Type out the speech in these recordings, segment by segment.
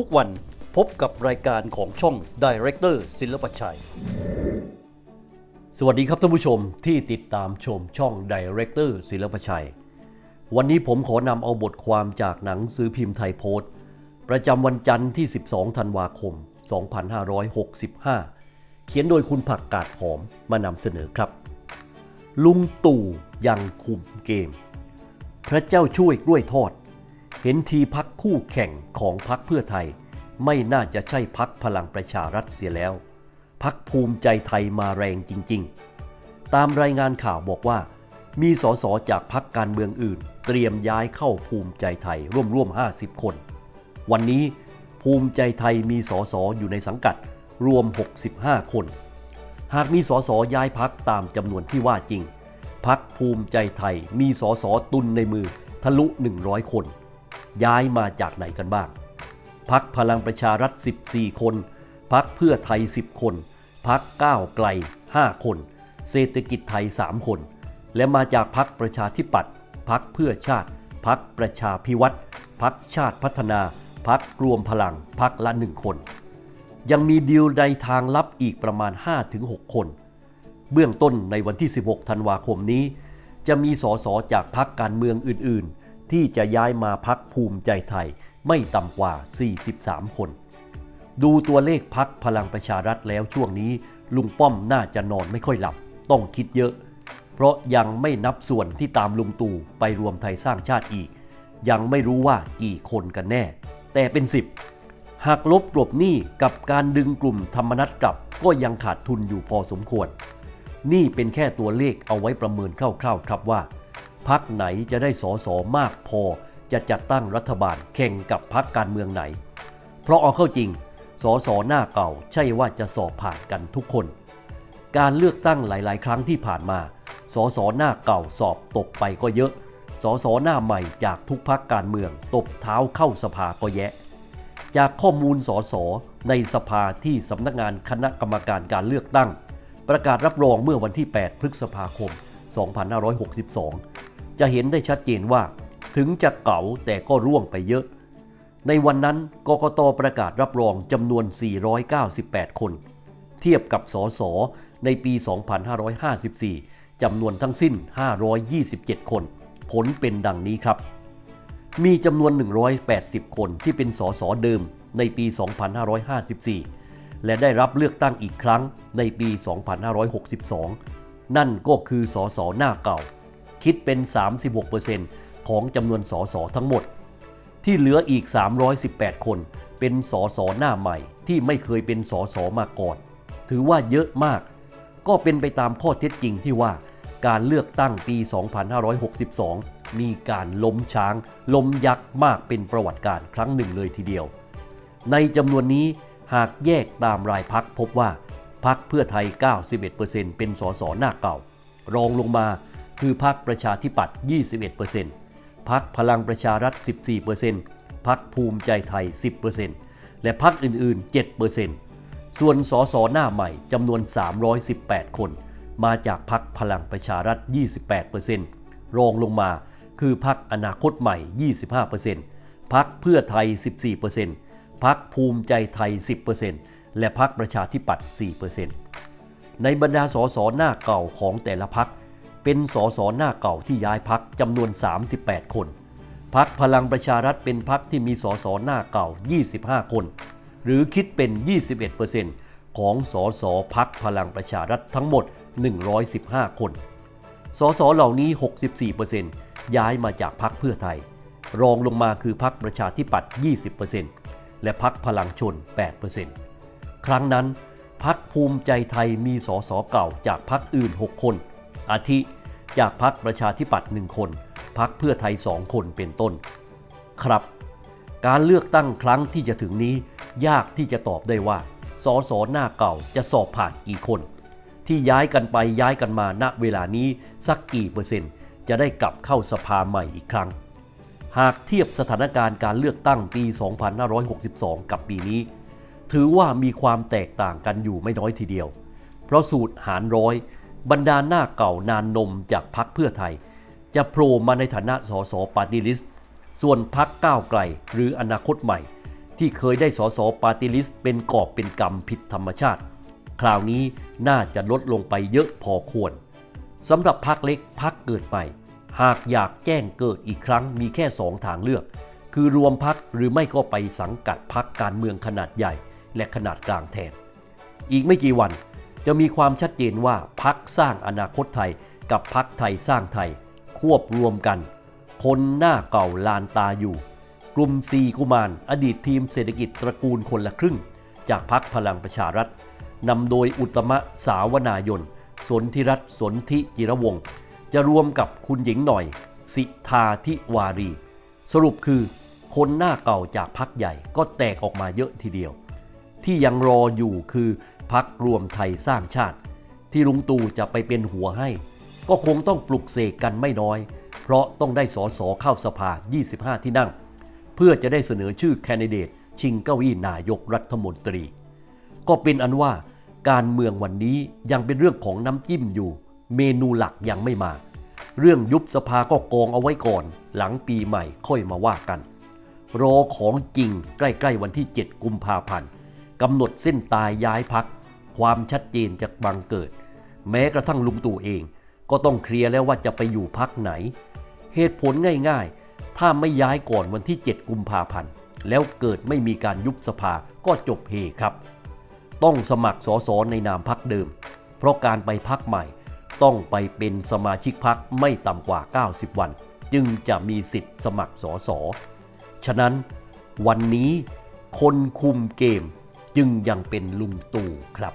ทุกวันพบกับรายการของช่อง Director ศิลปชัย สวัสดีครับท่านผู้ชมที่ติดตามชมช่อง Director ศิลปชัย วันนี้ผมขอนำเอาบทความจากหนังสือพิมพ์ไทยโพสต์ ประจำวันจันทร์ที่ 12 ธันวาคม 2565 เขียนโดยคุณผักกาดหอมมานำเสนอครับ ลุงตู่ยังคุมเกม พระเจ้าช่วยกล้วยทอด เห็นทีพักคู่แข่งของพักเพื่อไทย ไม่น่าจะใช่พักพลังประชารัฐเสียแล้ว พักภูมิใจไทยมาแรงจริง ๆ ตามรายงานข่าวบอกว่า มีสสจากพักการเมืองอื่น เตรียมย้ายเข้าภูมิใจไทยร่วมๆ50 คน วันนี้ภูมิใจไทยมีสสอยู่ในสังกัดรวม 65 คน หากมีสสย้ายพักตามจำนวนที่ว่าจริง พักภูมิใจไทยมีสสตุนในมือทะลุ 100 คน ย้ายมาจากไหนกันบ้าง พักพลังประชารัฐ 14 คน พักเพื่อไทย 10 คน พักก้าวไกล 5 คน เศรษฐกิจไทย 3 คน และมาจากพักประชาธิปัตย์ พักเพื่อชาติ พักประชาพิวัตรพักชาติพัฒนา พักรวมพลัง พักละ1คน ยังมีดีลในทางลับอีกประมาณ 5-6 คน เบื้องต้นในวันที่ 16 ธันวาคมนี้ จะมีสสจากพักการเมืองอื่นๆ ที่จะย้ายมาพักภูมิใจไทยไม่ต่ำกว่า 43 คน ดูตัวเลขพักพลังประชารัฐแล้วช่วงนี้ลุงป้อมน่าจะนอนไม่ค่อยหลับ ต้องคิดเยอะ เพราะยังไม่นับส่วนที่ตามลุงตู่ไปรวมไทยสร้างชาติอีก ยังไม่รู้ว่ากี่คนกันแน่ แต่เป็น 10 หากลบกลบหนี้กับการดึงกลุ่มธรรมนัตกลับก็ยังขาดทุนอยู่พอสมควร นี่เป็นแค่ตัวเลขเอาไว้ประเมินคร่าวๆ ครับว่า พักไหนจะได้สอสอมากพอจะจัดตั้งรัฐบาลแข่งกับพักการเมืองไหน เพราะเอาเข้าจริง สอสอหน้าเก่าใช่ว่าจะสอบผ่านกันทุกคน การเลือกตั้งหลายๆ ครั้งที่ผ่านมา สอสอหน้าเก่าสอบตกไปก็เยอะ สอสอหน้าใหม่จากทุกพักการเมืองตบเท้าเข้าสภาก็แยะ จากข้อมูลสสในสภาที่สำนักงานคณะกรรมการการเลือกตั้ง ประกาศรับรองเมื่อวันที่ 8 พฤษภาคม 2562 จะเห็นได้ชัดเจนว่า ถึงจะเก่าแต่ก็ร่วงไปเยอะ ในวันนั้นกกตประกาศรับรองจำนวน 498 คน เทียบกับสสในปี 2554 จำนวนทั้งสิ้น 527 คน ผลเป็นดังนี้ครับ มีจำนวน 180 คนที่เป็นสสเดิมในปี 2554 และได้รับเลือกตั้งอีกครั้งในปี 2562 นั่นก็คือสสหน้าเก่า คิดเป็น 36%ของจำนวนสสทั้งหมด ที่เหลืออีก 318 คนเป็นสสหน้าใหม่ที่ไม่เคยเป็นสสมาก่อน ถือว่าเยอะมาก ก็เป็นไปตามข้อเท็จจริงที่ว่าการเลือกตั้งปี 2562 มีการล้มช้าง ล้มยักษ์มากเป็นประวัติการณ์ครั้งหนึ่งเลยทีเดียว ในจำนวนนี้หากแยกตามรายพักพบว่าพักเพื่อไทย 91%เป็นสสหน้าเก่า รองลงมา คือพักประชาธิปัตย์ 21%พักพลังประชารัฐ 14%พักภูมิใจไทย 10%และพักอื่น ๆ 7%ส่วนสสหน้าใหม่จำนวน 318 คน มาจากพักพลังประชารัฐ 28%รองลงมาคือพักอนาคตใหม่ 25%พักเพื่อไทย 14%พักภูมิใจไทย 10%และพักประชาธิปัตย์ 4%ในบรรดาสสหน้าเก่าของแต่ละพัก เป็นสสหน้าเก่าที่ย้ายพักจำนวน 38 คน พักพลังประชารัฐเป็นพักที่มีสสหน้าเก่า 25 คน หรือคิดเป็น 21%ของสสพักพลังประชารัฐทั้งหมด 115 คน สสเหล่านี้ 64%ย้ายมาจากพักเพื่อไทย รองลงมาคือพักประชาธิปัตย์ 20%และพักพลังชน 8%ครั้งนั้นพักภูมิใจไทยมีสสเก่าจากพักอื่น 6 คน อาทิ จากพักประชาธิปัตย์1คนพักเพื่อไทย2คนเป็นต้น ครับ การเลือกตั้งครั้งที่จะถึงนี้ ยากที่จะตอบได้ว่าสสหน้าเก่าจะสอบผ่านกี่คน ที่ย้ายกันไปย้ายกันมาณเวลานี้สักกี่เปอร์เซ็นต์ จะได้กลับเข้าสภาใหม่อีกครั้ง หากเทียบสถานการณ์การเลือกตั้งปี 2562 กับปีนี้ ถือว่ามีความแตกต่างกันอยู่ไม่น้อยทีเดียว เพราะสูตรหารร้อย บรรดาหน้าเก่านานนมจากพักเพื่อไทย จะโผล่มาในฐานะสสปาร์ตี้ลิสต์ส่วนพักก้าวไกลหรืออนาคตใหม่ ที่เคยได้สสปาร์ติลิสต์เป็นกอบเป็นกรรมผิดธรรมชาติ คราวนี้น่าจะลดลงไปเยอะพอควรสำหรับพักเล็กพักเกิดไปหากอยากแจ้งเกิดอีกครั้งมีแค่สองทางเลือก คือรวมพักหรือไม่ก็ไปสังกัดพักการเมืองขนาดใหญ่ และขนาดกลางแทนอีกไม่กี่วัน จะมีความชัดเจนว่าพักสร้างอนาคตไทยกับพักไทยสร้างไทย ควบรวมกัน คนหน้าเก่าลานตาอยู่ กลุ่มซีกุมาร อดีตทีมเศรษฐกิจตระกูลคนละครึ่ง จากพักพลังประชารัฐนำโดยอุตตมะสาวนายน สนธิรัตน์สนธิจิรวงศ์จะรวมกับคุณหญิงหน่อย สิทาธิวารี สรุปคือ คนหน้าเก่าจากพักใหญ่ก็แตกออกมาเยอะทีเดียว ที่ยังรออยู่คือ พักรวมไทยสร้างชาติ ที่ลุงตู่จะไปเป็นหัวให้ ก็คงต้องปลุกเสกกันไม่น้อย เพราะต้องได้สอสอเข้าสภา 25 ที่นั่ง เพื่อจะได้เสนอชื่อแคนดิเดต ชิงเก้าอี้นายกรัฐมนตรี ก็เป็นอันว่าการเมืองวันนี้ยังเป็นเรื่องของน้ำจิ้มอยู่ เมนูหลักยังไม่มา เรื่องยุบสภาก็กองเอาไว้ก่อน หลังปีใหม่ค่อยมาว่ากัน รอของจริงใกล้ ๆ วันที่ 7 กุมภาพันธ์กำหนดเส้นตายย้ายพัก ความชัดเจนจะบังเกิด แม้กระทั่งลุงตู่เอง ก็ต้องเคลียร์แล้วว่าจะไปอยู่พักไหน เหตุผลง่ายๆ ถ้าไม่ย้ายก่อนวันที่ 7 กุมภาพันธ์ แล้วเกิดไม่มีการยุบสภาก็จบเฮครับ ต้องสมัครสสในนามพักเดิม เพราะการไปพักใหม่ ต้องไปเป็นสมาชิกพักไม่ต่ำกว่า 90 วัน จึงจะมีสิทธิ์สมัครสสฉะนั้นวันนี้คนคุมเกมจึงยังเป็นลุงตู่ครับ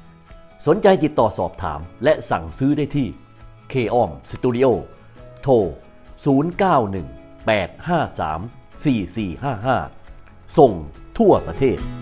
สนใจติดต่อสอบถามและสั่งซื้อได้ที่ k o m Studio โทร 091 853 4455 ส่งทั่วประเทศ